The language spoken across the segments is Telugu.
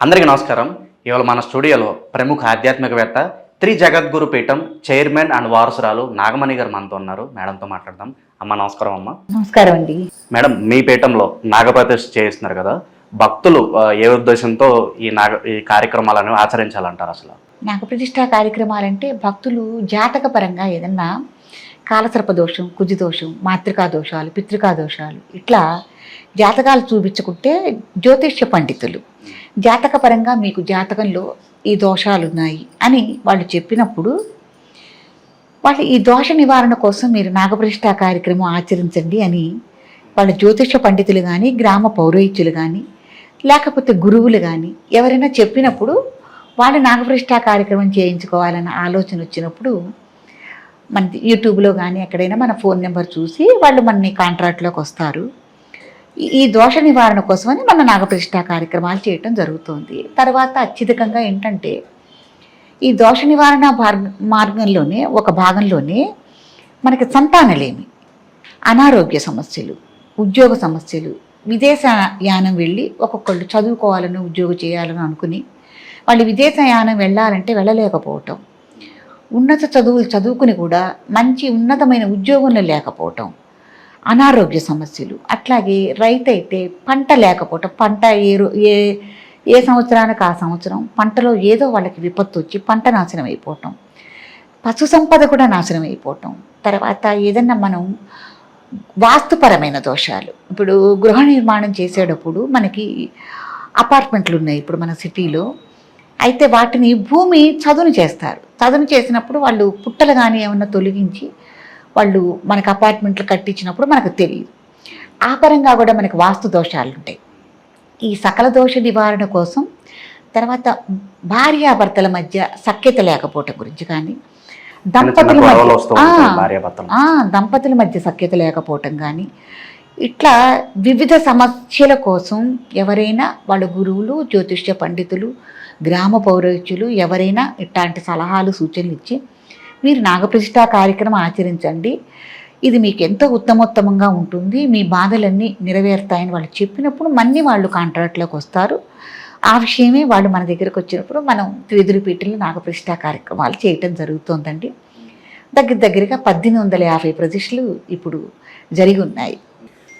అందరికీ నమస్కారం. ఇవాళ మన స్టూడియోలో ప్రముఖ ఆధ్యాత్మికవేత్త త్రి జగద్గురు పీఠం చైర్మన్ అండ్ వారసురాలు నాగమణి గారు మనతో ఉన్నారు. మేడంతో మాట్లాడదాం. అమ్మ నమస్కారం అమ్మ. నమస్కారం అండి. మేడం మీ పీఠంలో నాగప్రతిష్ఠ చేయిస్తున్నారు కదా. భక్తులు ఏ ఉద్దేశంతో ఈ నాగ ఈ కార్యక్రమాలను ఆచరించాలంటారు అసలు? నాకు ప్రతిష్టా కార్యక్రమాలంటే భక్తులు జాతక పరంగా ఏదన్నా కాలసర్ప దోషం కుజి దోషం మాతృకా దోషాలు పితృకా దోషాలు ఇట్లా జాతకాలు చూపించుకుంటే జ్యోతిష్య పండితులు. జాతకపరంగా మీకు జాతకంలో ఈ దోషాలు ఉన్నాయి అని వాళ్ళు చెప్పినప్పుడు వాళ్ళు ఈ దోష నివారణ కోసం మీరు నాగప్రతిష్ట కార్యక్రమం ఆచరించండి అని వాళ్ళ జ్యోతిష పండితులు కానీ గ్రామ పౌరోహిత్యులు కానీ లేకపోతే గురువులు కానీ ఎవరైనా చెప్పినప్పుడు వాళ్ళు నాగప్రతిష్ట కార్యక్రమం చేయించుకోవాలన్న ఆలోచన వచ్చినప్పుడు మన యూట్యూబ్లో కానీ ఎక్కడైనా మన ఫోన్ నెంబర్ చూసి వాళ్ళు మనని కాంట్రాక్ట్లోకి వస్తారు. ఈ- దోష నివారణ కోసమని మన నాగప్రతిష్ట కార్యక్రమాలు చేయటం జరుగుతుంది. తర్వాత అత్యధికంగా ఏంటంటే ఈ దోష నివారణ మార్గంలోనే ఒక భాగంలోనే మనకి సంతానలేమి అనారోగ్య సమస్యలు ఉద్యోగ సమస్యలు విదేశ యానం వెళ్ళి ఒక్కొక్కళ్ళు చదువుకోవాలని ఉద్యోగం చేయాలని అనుకుని వాళ్ళు విదేశ యానం వెళ్ళాలంటే వెళ్ళలేకపోవటం ఉన్నత చదువులు చదువుకుని కూడా మంచి ఉన్నతమైన ఉద్యోగంలో లేకపోవటం అనారోగ్య సమస్యలు అట్లాగే రైతు అయితే పంట లేకపోవటం పంట ఏ ఏ ఏ సంవత్సరానికి ఆ సంవత్సరం పంటలో ఏదో వాళ్ళకి విపత్తు వచ్చి పంట నాశనం అయిపోవటం పశు సంపద కూడా నాశనం అయిపోవటం తర్వాత ఏదన్నా మనం వాస్తుపరమైన దోషాలు ఇప్పుడు గృహ నిర్మాణం చేసేటప్పుడు మనకి అపార్ట్మెంట్లు ఉన్నాయి ఇప్పుడు మన సిటీలో అయితే వాటిని భూమి చదును చేస్తారు. చదును చేసినప్పుడు వాళ్ళు పుట్టలు కానీ ఏమన్నా తొలగించి వాళ్ళు మనకు అపార్ట్మెంట్లు కట్టించినప్పుడు మనకు తెలియదు. ఆ పరంగా కూడా మనకి వాస్తు దోషాలు ఉంటాయి. ఈ సకల దోష నివారణ కోసం తర్వాత భార్యాభర్తల మధ్య సఖ్యత లేకపోవటం గురించి కానీ దంపతుల మధ్య దంపతుల మధ్య సఖ్యత లేకపోవటం కానీ ఇట్లా వివిధ సమస్యల కోసం ఎవరైనా వాళ్ళ గురువులు జ్యోతిష్య పండితులు గ్రామ పౌరోహిత్యులు ఎవరైనా ఇట్లాంటి సలహాలు సూచనలు ఇచ్చి మీరు నాగప్రతిష్ఠా కార్యక్రమం ఆచరించండి. ఇది మీకు ఎంతో ఉత్తమోత్తమంగా ఉంటుంది. మీ బాధలన్నీ నెరవేరుతాయని వాళ్ళు చెప్పినప్పుడు మళ్ళీ వాళ్ళు కాంట్రాక్ట్లోకి వస్తారు. ఆ విషయమే వాళ్ళు మన దగ్గరకు వచ్చినప్పుడు మనం త్రిదురు పీఠలు నాగప్రతిష్ఠా కార్యక్రమాలు చేయటం జరుగుతోందండి. దగ్గర దగ్గరగా పద్దెనిమిది వందల యాభై ప్రతిష్టలు ఇప్పుడు జరిగి ఉన్నాయి.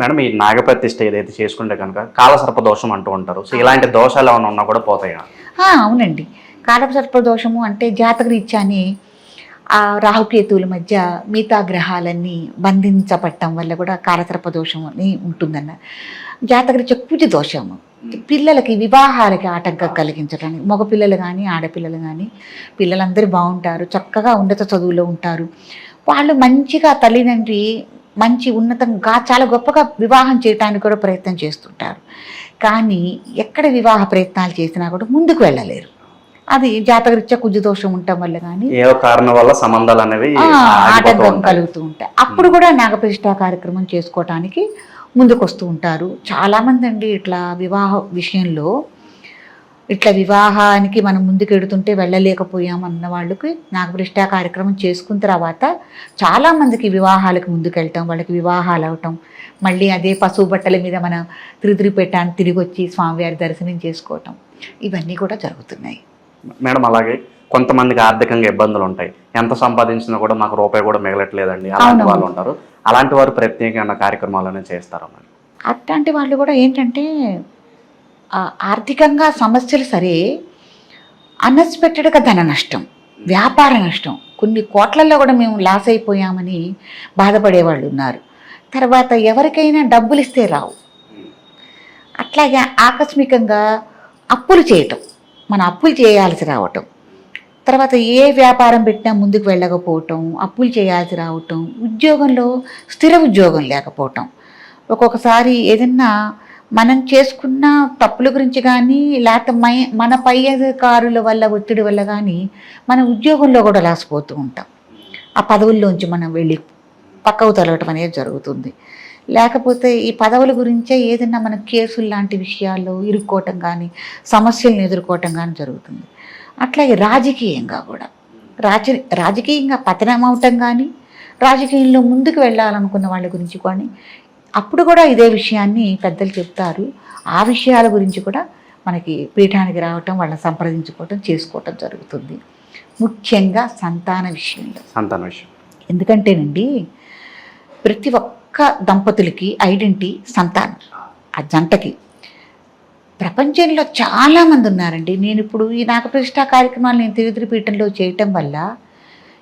మేడం ఈ నాగప్రతిష్ఠ ఏదైతే చేసుకుంటే కనుక కాలసర్ప దోషం అంటూ ఉంటారు. సో ఇలాంటి దోషాలు ఏమైనా ఉన్నా కూడా పోతాయా? అవునండి. కాలసర్ప దోషము అంటే జాతక రీత్యాని ఆ రాహుకేతువుల మధ్య మిగతా గ్రహాలన్నీ బంధించబట్టడం వల్ల కూడా కాలసర్ప దోషం అని ఉంటుందన్న. జాతకరీత్యా కుజ దోషము. పిల్లలకి వివాహాలకి ఆటంకం కలిగించడానికి మగపిల్లలు కానీ ఆడపిల్లలు కానీ పిల్లలందరూ బాగుంటారు చక్కగా ఉన్నత చదువులో ఉంటారు. వాళ్ళు మంచిగా తల్లిదండ్రి మంచి ఉన్నతంగా చాలా గొప్పగా వివాహం చేయడానికి కూడా ప్రయత్నం చేస్తుంటారు. కానీ ఎక్కడ వివాహ ప్రయత్నాలు చేసినా కూడా ముందుకు వెళ్ళలేరు. అది జాతకరీత్యా కుజు దోషం ఉండటం వల్ల కానీ ఏ కారణం వల్ల సంబంధాలు అనేవి ఆటంకం కలుగుతూ ఉంటాయి. అప్పుడు కూడా నాగప్రతిష్ఠా కార్యక్రమం చేసుకోవటానికి ముందుకు వస్తూ ఉంటారు. చాలామంది అండి ఇట్లా వివాహ విషయంలో ఇట్లా వివాహానికి మనం ముందుకు ఎడుతుంటే వెళ్ళలేకపోయాం అన్న వాళ్ళకి నాగప్రతిష్ఠా కార్యక్రమం చేసుకున్న తర్వాత చాలామందికి వివాహాలకు ముందుకెళ్ళటం వాళ్ళకి వివాహాలు అవటం. మళ్ళీ అదే పశువు బట్టల మీద మన పెట్టాన్ని తిరిగి వచ్చి స్వామివారి దర్శనం చేసుకోవటం. ఇవన్నీ కూడా జరుగుతున్నాయి. మేడం అలాగే కొంతమందికి ఆర్థికంగా ఇబ్బందులు ఉంటాయి. ఎంత సంపాదించినా కూడా మాకు రూపాయి కూడా మిగలట్లేదండి. అలాంటి. వాళ్ళు ఉంటారు. అలాంటి వారు ప్రత్యేకమైన కార్యక్రమాలను చేస్తారా మేడం? అట్లాంటి వాళ్ళు కూడా ఏంటంటే ఆర్థికంగా సమస్యలు సరే అన్ఎక్స్పెక్టెడ్గా ధన నష్టం వ్యాపార నష్టం. కొన్ని కోట్లలో కూడా మేము లాస్ అయిపోయామని బాధపడేవాళ్ళు ఉన్నారు. తర్వాత ఎవరికైనా డబ్బులు ఇస్తే రావు. అట్లాగే ఆకస్మికంగా అప్పులు చేయటం మన అప్పులు చేయాల్సి రావటం. తర్వాత ఏ వ్యాపారం పెట్టినా ముందుకు వెళ్ళకపోవటం అప్పులు చేయాల్సి రావటం ఉద్యోగంలో స్థిర ఉద్యోగం లేకపోవటం. ఒక్కొక్కసారి ఏదన్నా మనం చేసుకున్న తప్పుల గురించి కానీ లేకపోతే మై మన పై అధికారుల వల్ల ఒత్తిడి వల్ల కానీ మన ఉద్యోగంలో కూడా లాసిపోతూ ఉంటాం. ఆ పదవుల్లోంచి మనం వెళ్ళి పక్కకు తొలగటం అనేది జరుగుతుంది. లేకపోతే ఈ పదవుల గురించే ఏదైనా మన కేసులు లాంటి విషయాల్లో ఇరుక్కోవటం కానీ సమస్యలను ఎదుర్కోవటం కానీ జరుగుతుంది. అట్లాగే రాజకీయంగా కూడా. రాజ రాజకీయంగా పతనం అవటం కానీ రాజకీయంలో ముందుకు వెళ్ళాలనుకున్న వాళ్ళ గురించి కానీ అప్పుడు కూడా ఇదే విషయాన్ని పెద్దలు చెప్తారు. ఆ విషయాల గురించి కూడా మనకి పీఠానికి రావటం వాళ్ళని సంప్రదించుకోవటం చేసుకోవటం జరుగుతుంది. ముఖ్యంగా సంతాన విషయంలో. సంతాన విషయం. ఎందుకంటేనండి ప్రతి ఒక్క దంపతులకి ఐడెంటిటీ సంతానం. ఆ జంటకి. ప్రపంచంలో చాలామంది ఉన్నారండి. నేను ఇప్పుడు ఈ నాగప్రతిష్ఠా కార్యక్రమాలు నేను తిరుతిరి పీఠంలో చేయటం వల్ల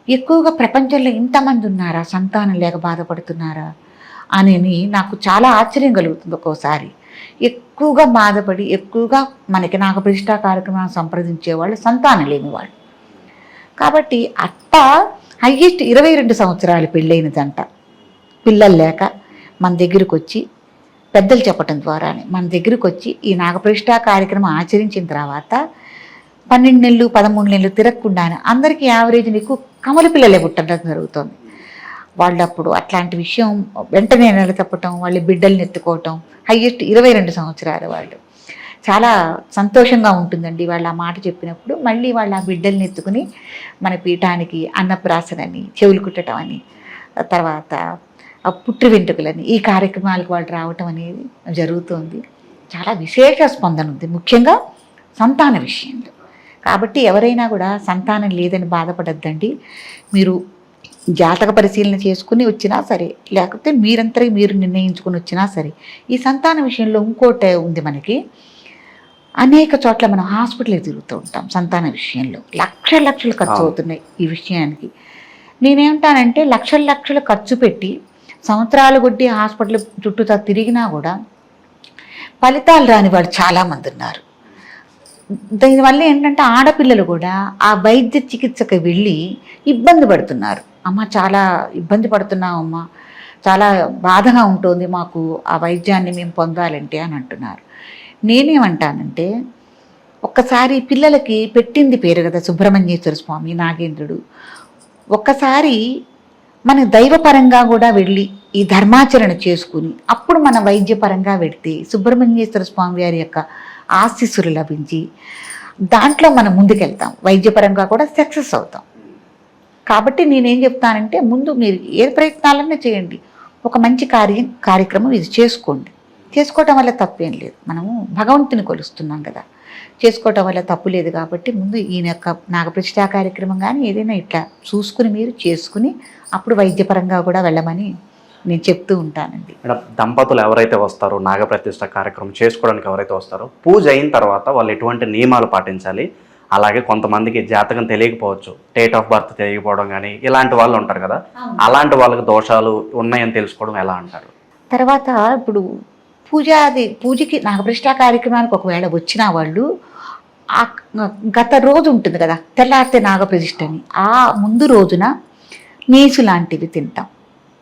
ఎక్కువగా ప్రపంచంలో ఇంతమంది ఉన్నారా? సంతానం లేక బాధపడుతున్నారా? అని నాకు చాలా ఆశ్చర్యం కలుగుతుంది ఒక్కోసారి. ఎక్కువగా బాధపడి ఎక్కువగా మనకి నాగప్రతిష్ఠా కార్యక్రమాన్ని సంప్రదించే వాళ్ళు సంతానం లేని వాళ్ళు. కాబట్టి అట్ట హయ్యెస్ట్ ఇరవై రెండు సంవత్సరాలు పెళ్ళైన జంట పిల్లలు లేక మన దగ్గరకు వచ్చి పెద్దలు చెప్పటం ద్వారానే మన దగ్గరికి వచ్చి ఈ నాగప్రతిష్ట కార్యక్రమం ఆచరించిన తర్వాత పన్నెండు నెలలు పదమూడు నెలలు తిరగకుండానే అందరికీ యావరేజ్ నీకు కమల పిల్లలే పుట్టడం జరుగుతుంది. వాళ్ళప్పుడు అట్లాంటి విషయం వెంటనే నెల తప్పటం వాళ్ళ బిడ్డల్ని ఎత్తుకోవటం హయ్యెస్ట్ ఇరవై రెండు సంవత్సరాలు వాళ్ళు. చాలా సంతోషంగా ఉంటుందండి వాళ్ళు ఆ మాట చెప్పినప్పుడు. మళ్ళీ వాళ్ళు ఆ బిడ్డల్ని ఎత్తుకుని మన పీఠానికి అన్నప్రాసనని చెవులు కుట్టడం అని తర్వాత ఆ పుట్టు వెంట్రుకలని ఈ కార్యక్రమాలకు వాళ్ళు రావటం అనేది జరుగుతుంది. చాలా విశేష స్పందన ఉంది. ముఖ్యంగా సంతాన విషయంలో. కాబట్టి ఎవరైనా కూడా సంతానం లేదని బాధపడద్దండి. మీరు జాతక పరిశీలన చేసుకుని వచ్చినా సరే లేకపోతే మీరంతరే మీరు నిర్ణయించుకుని వచ్చినా సరే ఈ సంతాన విషయంలో ఇంకోటి ఉంది మనకి. అనేక చోట్ల మనం హాస్పిటల్కి తిరుగుతూ ఉంటాం సంతాన విషయంలో. లక్షల లక్షలు ఖర్చు. అవుతున్నాయి ఈ విషయానికి. నేనేమంటానంటే లక్షల లక్షలు ఖర్చు పెట్టి సంవత్సరాలు కొట్టి హాస్పిటల్ చుట్టూతా తిరిగినా కూడా ఫలితాలు రాని వాళ్ళు చాలామంది ఉన్నారు. దీనివల్ల ఏంటంటే ఆడపిల్లలు కూడా ఆ వైద్య చికిత్సకి వెళ్ళి ఇబ్బంది పడుతున్నారు. అమ్మ చాలా ఇబ్బంది పడుతున్నాం అమ్మ. చాలా బాధగా ఉంటుంది మాకు ఆ వైద్యాన్ని మేము పొందాలంటే అని అంటున్నారు. నేనేమంటానంటే ఒక్కసారి పిల్లలకి పెట్టింది పేరు కదా సుబ్రహ్మణ్యేశ్వర స్వామి నాగేంద్రుడు. ఒక్కసారి మన దైవపరంగా కూడా వెళ్ళి ఈ ధర్మాచరణ చేసుకుని అప్పుడు మన వైద్యపరంగా వెడితే సుబ్రహ్మణ్యేశ్వర స్వామి వారి యొక్క ఆశీస్సులు లభించి దాంట్లో మనం ముందుకెళ్తాం. వైద్యపరంగా కూడా సక్సెస్ అవుతాం. కాబట్టి నేనేం చెప్తానంటే ముందు మీరు ఏ ప్రయత్నాలన్నా చేయండి. ఒక మంచి కార్యం కార్యక్రమం ఇది చేసుకోండి. చేసుకోవటం వల్ల తప్పేం లేదు. మనము భగవంతుని కొలుస్తున్నాం కదా. చేసుకోవటం వల్ల తప్పు లేదు కాబట్టి ముందు ఈయన యొక్క నాగప్రతిష్ఠా కార్యక్రమం కానీ ఏదైనా ఇట్లా చూసుకుని మీరు చేసుకుని అప్పుడు వైద్యపరంగా కూడా వెళ్ళమని నేను చెప్తూ ఉంటానండి. మేడం దంపతులు ఎవరైతే వస్తారో నాగప్రతిష్ఠ కార్యక్రమం చేసుకోవడానికి ఎవరైతే వస్తారో పూజ అయిన తర్వాత వాళ్ళు ఎటువంటి నియమాలు పాటించాలి? అలాగే కొంతమందికి జాతకం తెలియకపోవచ్చు. డేట్ ఆఫ్ బర్త్ తెలియకపోవడం కానీ ఇలాంటి వాళ్ళు ఉంటారు కదా. అలాంటి వాళ్ళకి దోషాలు ఉన్నాయని తెలుసుకోవడం ఎలా అంటారు? తర్వాత ఇప్పుడు పూజ అది పూజకి నాగప్రతిష్ఠా కార్యక్రమానికి ఒకవేళ వచ్చిన వాళ్ళు ఆ గత రోజు ఉంటుంది కదా తెల్లారితే నాగప్రతిష్ఠ అని ఆ ముందు రోజున నీసు లాంటివి తింటాం.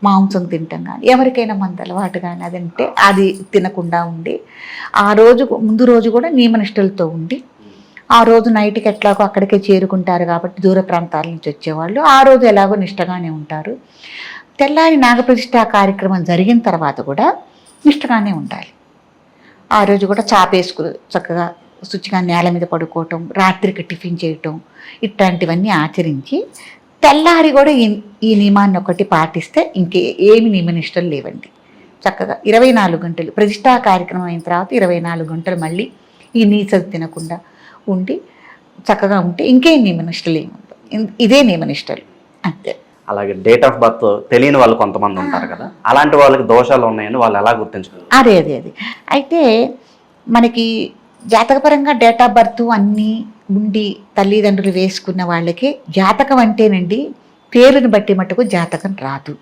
మాంసం తింటాం కానీ ఎవరికైనా మంద అలవాటు కానీ అది అంటే అది తినకుండా ఉండి ఆ రోజు ముందు రోజు కూడా నియమనిష్టలతో ఉండి ఆ రోజు నైట్కి ఎట్లాగో అక్కడికే చేరుకుంటారు కాబట్టి దూర ప్రాంతాల నుంచి వచ్చేవాళ్ళు. ఆ రోజు ఎలాగో నిష్టగానే ఉంటారు. తెల్లారి నాగప్రతిష్ట కార్యక్రమం జరిగిన తర్వాత కూడా నిష్టగానే ఉండాలి. ఆ రోజు కూడా చాపేసుకు చక్కగా శుచిగా నేల మీద పడుకోవటం రాత్రికి టిఫిన్ చేయటం ఇట్లాంటివన్నీ ఆచరించి తెల్లారి కూడా ఈ ఈ నియమాన్ని ఒకటి పాటిస్తే ఇంకే ఏమి నియమనిష్టలు లేవండి. చక్కగా ఇరవై నాలుగు గంటలు ప్రతిష్టా కార్యక్రమం అయిన తర్వాత ఇరవై నాలుగు గంటలు మళ్ళీ ఈ నీచలు తినకుండా ఉండి చక్కగా ఉంటే ఇంకేం నియమనిష్టలు ఏమి ఇదే నియమనిష్టలు. అంతే. అలాగే డేట్ ఆఫ్ బర్త్ తెలియని వాళ్ళు కొంతమంది ఉంటారు కదా అలాంటి వాళ్ళకి దోషాలు ఉన్నాయని వాళ్ళు ఎలా గుర్తించుకోవాలి అదే అదే అదే. అయితే మనకి జాతకపరంగా డేట్ ఆఫ్ బర్త్ అన్నీ ఉండి తల్లిదండ్రులు వేసుకున్న వాళ్ళకి జాతకం అంటేనండి పేరుని బట్టి మటుకు జాతకం రాదు.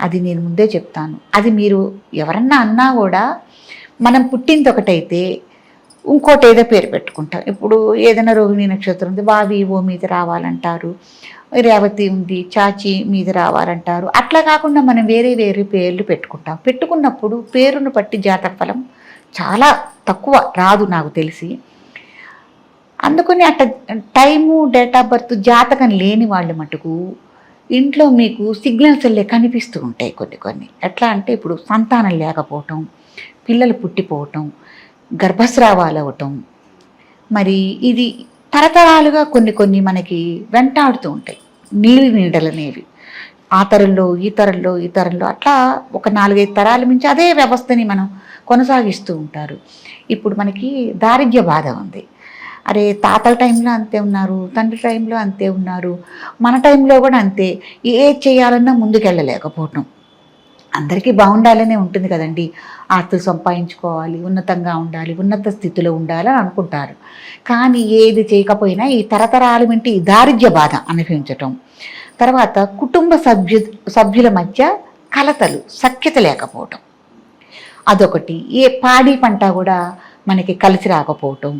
అది నేను ముందే చెప్తాను. అది మీరు ఎవరన్నా అన్నా కూడా మనం పుట్టింది ఒకటైతే ఇంకోటి ఏదో పేరు పెట్టుకుంటాం ఇప్పుడు ఏదైనా రోహిణి నక్షత్రం ఉంది బావి ఓ మీద రావాలంటారు రేవతి ఉంది చాచి మీద రావాలంటారు. అట్లా కాకుండా మనం వేరే వేరే పేర్లు పెట్టుకుంటాం. పెట్టుకున్నప్పుడు పేరును బట్టి జాతక ఫలం చాలా తక్కువ రాదు నాకు తెలిసి. అందుకని అట్ట టైము డేట్ ఆఫ్ బర్త్ జాతకం లేని వాళ్ళు మటుకు ఇంట్లో మీకు సిగ్నల్స్ వెళ్ళే కనిపిస్తూ ఉంటాయి కొన్ని కొన్ని. ఎట్లా అంటే ఇప్పుడు సంతానం లేకపోవటం పిల్లలు పుట్టిపోవటం గర్భస్రావాలు అవటం మరి ఇది తరతరాలుగా కొన్ని కొన్ని మనకి వెంటాడుతూ ఉంటాయి. నీళ్ళు నీడలు అనేవి ఆ తరంలో ఈ తరంలో ఈ తరంలో అట్లా ఒక నాలుగైదు తరాల నుంచి అదే వ్యవస్థని మనం కొనసాగిస్తూ ఉంటారు. ఇప్పుడు మనకి దారిద్ర్య బాధ ఉంది. అరే తాతల టైంలో అంతే ఉన్నారు తండ్రి టైంలో అంతే ఉన్నారు మన టైంలో కూడా అంతే. ఏ చేయాలన్నా ముందుకెళ్ళలేకపోవటం. అందరికీ బాగుండాలనే ఉంటుంది కదండి. ఆస్తులు సంపాదించుకోవాలి ఉన్నతంగా ఉండాలి ఉన్నత స్థితిలో ఉండాలని అనుకుంటారు. కానీ ఏది చేయకపోయినా ఈ తరతరాల వంటి ఈ దారిద్ర్య బాధ అనిపించటం తర్వాత కుటుంబ సభ్యు సభ్యుల మధ్య కలతలు సఖ్యత లేకపోవటం. అదొకటి. ఏ పాడి పంట కూడా మనకి కలిసి రాకపోవటం.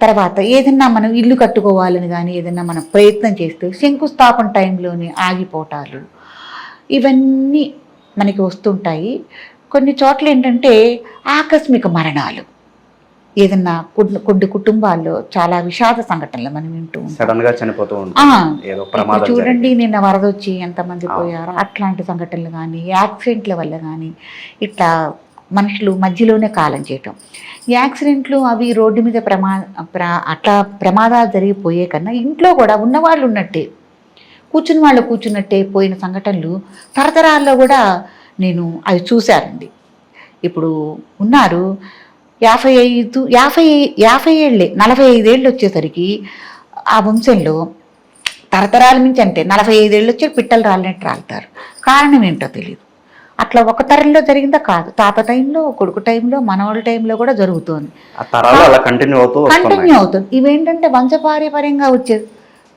తర్వాత ఏదన్నా మనం ఇల్లు కట్టుకోవాలని కానీ ఏదన్నా మనం ప్రయత్నం చేస్తే శంకుస్థాపన టైంలోనే ఆగిపోవటాలు ఇవన్నీ మనకి వస్తుంటాయి. కొన్ని చోట్ల ఏంటంటే ఆకస్మిక మరణాలు. ఏదన్నా కొన్ని కొన్ని కుటుంబాల్లో చాలా విషాద సంఘటనలు మనం వింటూ ఉంటాం. సడన్గా చనిపోతూ చూడండి. నిన్న వరద వచ్చి ఎంతమంది. పోయారు అట్లాంటి సంఘటనలు కానీ యాక్సిడెంట్ల వల్ల కానీ ఇట్లా మనుషులు మధ్యలోనే కాలం చేయటం. ఈ యాక్సిడెంట్లు అవి రోడ్డు మీద ప్రమా ప్ర అట్లా ప్రమాదాలు జరిగిపోయే కన్నా ఇంట్లో కూడా ఉన్నవాళ్ళు ఉన్నట్టే. కూర్చుని వాళ్ళు కూర్చున్నట్టే పోయిన సంఘటనలు తరతరాల్లో కూడా నేను అవి చూశానండి. ఇప్పుడు ఉన్నారు. యాభై ఐదు యాభై యాభై ఏళ్ళే నలభై ఐదేళ్ళు వచ్చేసరికి ఆ వంశంలో తరతరాల నుంచి అంటే నలభై ఐదేళ్ళు వచ్చి పిట్టలు రాలినట్టు రాలుతారు. కారణం ఏంటో తెలియదు అట్లా ఒక తరంలో జరిగిందా కాదు. తాత టైంలో కొడుకు టైంలో మనవాళ్ళ టైంలో కూడా జరుగుతోంది. కంటిన్యూ అవుతుంది ఇవేంటంటే వంశపార్యపర్యంగా వచ్చే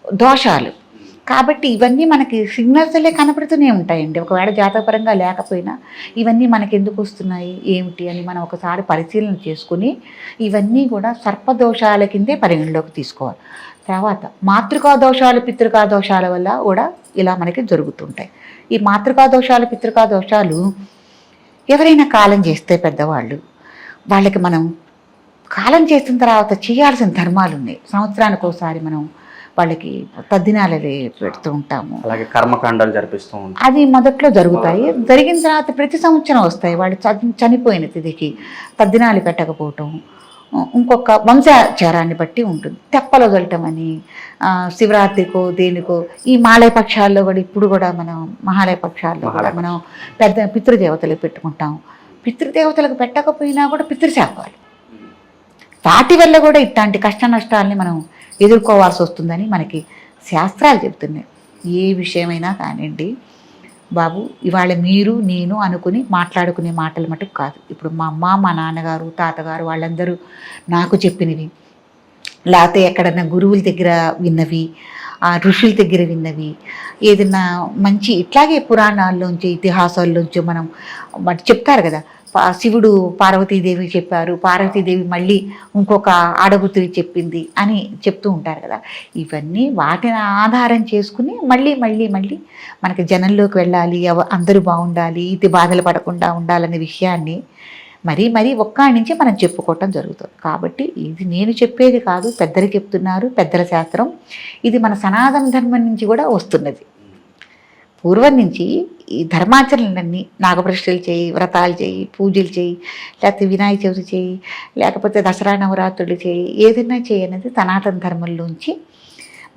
దోషాలు. కాబట్టి ఇవన్నీ మనకి సిగ్నల్స్లే కనపడుతూనే ఉంటాయండి. ఒకవేళ జాతకపరంగా లేకపోయినా ఇవన్నీ మనకి ఎందుకు వస్తున్నాయి? ఏమిటి? అని మనం ఒకసారి పరిశీలన చేసుకుని ఇవన్నీ కూడా సర్పదోషాల కిందే పరిగణలోకి తీసుకోవాలి. తర్వాత మాతృకా దోషాలు పితృకా దోషాల వల్ల కూడా ఇలా మనకి జరుగుతుంటాయి. ఈ మాతృకా దోషాలు పితృకా దోషాలు ఎవరైనా కాలం చేస్తే పెద్దవాళ్ళు వాళ్ళకి మనం కాలం చేసిన తర్వాత చేయాల్సిన ధర్మాలు ఉన్నాయి. సంవత్సరానికి ఒకసారి మనం వాళ్ళకి తద్దినాలు పెడుతూ ఉంటాము. అలాగే కర్మకాండాలు జరిపిస్తూ ఉంటారు అది మొదట్లో జరుగుతాయి. జరిగిన తర్వాత ప్రతి సంవత్సరం వస్తాయి. వాళ్ళు చనిపోయిన తిథికి తద్దినాలు పెట్టకపోవటం. ఇంకొక వంశాచారాన్ని బట్టి ఉంటుంది. తెప్పలు వదలటం అని శివరాత్రికో దేనికో ఈ మాలయ పక్షాల్లో కూడా ఇప్పుడు కూడా మనం మహాలయ పక్షాల్లో కూడా మనం పెద్ద పితృదేవతలు పెట్టుకుంటాం పితృదేవతలకు పెట్టకపోయినా కూడా పితృశాపాలు. వాటి వల్ల కూడా ఇట్లాంటి కష్ట నష్టాలని మనం ఎదుర్కోవాల్సి వస్తుందని మనకి శాస్త్రాలు చెబుతున్నాయి ఏ విషయమైనా కానివ్వండి బాబు ఇవాళ మీరు నేను అనుకుని మాట్లాడుకునే మాటలు మటుకు కాదు. ఇప్పుడు మా అమ్మ మా నాన్నగారు తాతగారు వాళ్ళందరూ నాకు చెప్పినవి లేకపోతే ఎక్కడన్నా గురువుల దగ్గర విన్నవి ఆ ఋషుల దగ్గర విన్నవి ఏదన్నా మంచి ఇట్లాగే పురాణాల్లోంచి ఇతిహాసాల్లోంచి మనం చెప్తారు కదా శివుడు పార్వతీదేవి చెప్పారు. పార్వతీదేవి మళ్ళీ ఇంకొక ఆడగుతురి చెప్పింది అని చెప్తూ ఉంటారు కదా. ఇవన్నీ వాటిని ఆధారం చేసుకుని మళ్ళీ మళ్ళీ మళ్ళీ మనకి జనంలోకి వెళ్ళాలి. ఎవ- అందరూ బాగుండాలి. ఇది బాధలు పడకుండా ఉండాలనే విషయాన్ని మరీ మరీ ఒక్కడి నుంచి మనం చెప్పుకోవటం జరుగుతుంది. కాబట్టి ఇది నేను చెప్పేది కాదు పెద్దలు చెప్తున్నారు పెద్దల శాస్త్రం. ఇది మన సనాతన ధర్మం నుంచి కూడా వస్తున్నది. పూర్వం నుంచి ఈ ధర్మాచరణలన్నీ నాగప్రశ్నలు చేయి వ్రతాలు చేయి పూజలు చేయి లేకపోతే వినాయక చవితి చేయి లేకపోతే దసరా నవరాత్రులు చేయి ఏదైనా చేయి అనేది సనాతన ధర్మంలోంచి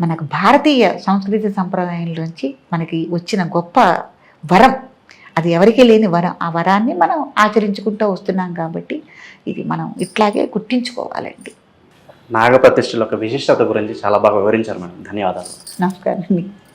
మనకు భారతీయ సంస్కృతి సంప్రదాయంలోంచి మనకి వచ్చిన గొప్ప వరం. అది ఎవరికీ లేని వరం. ఆ వరాన్ని మనం ఆచరించుకుంటూ వస్తున్నాం కాబట్టి ఇది మనం ఇట్లాగే గుర్తించుకోవాలండి. నాగప్రతిష్ఠల యొక్క విశిష్టత గురించి చాలా బాగా వివరించారు మేడం. ధన్యవాదాలు. నమస్కారం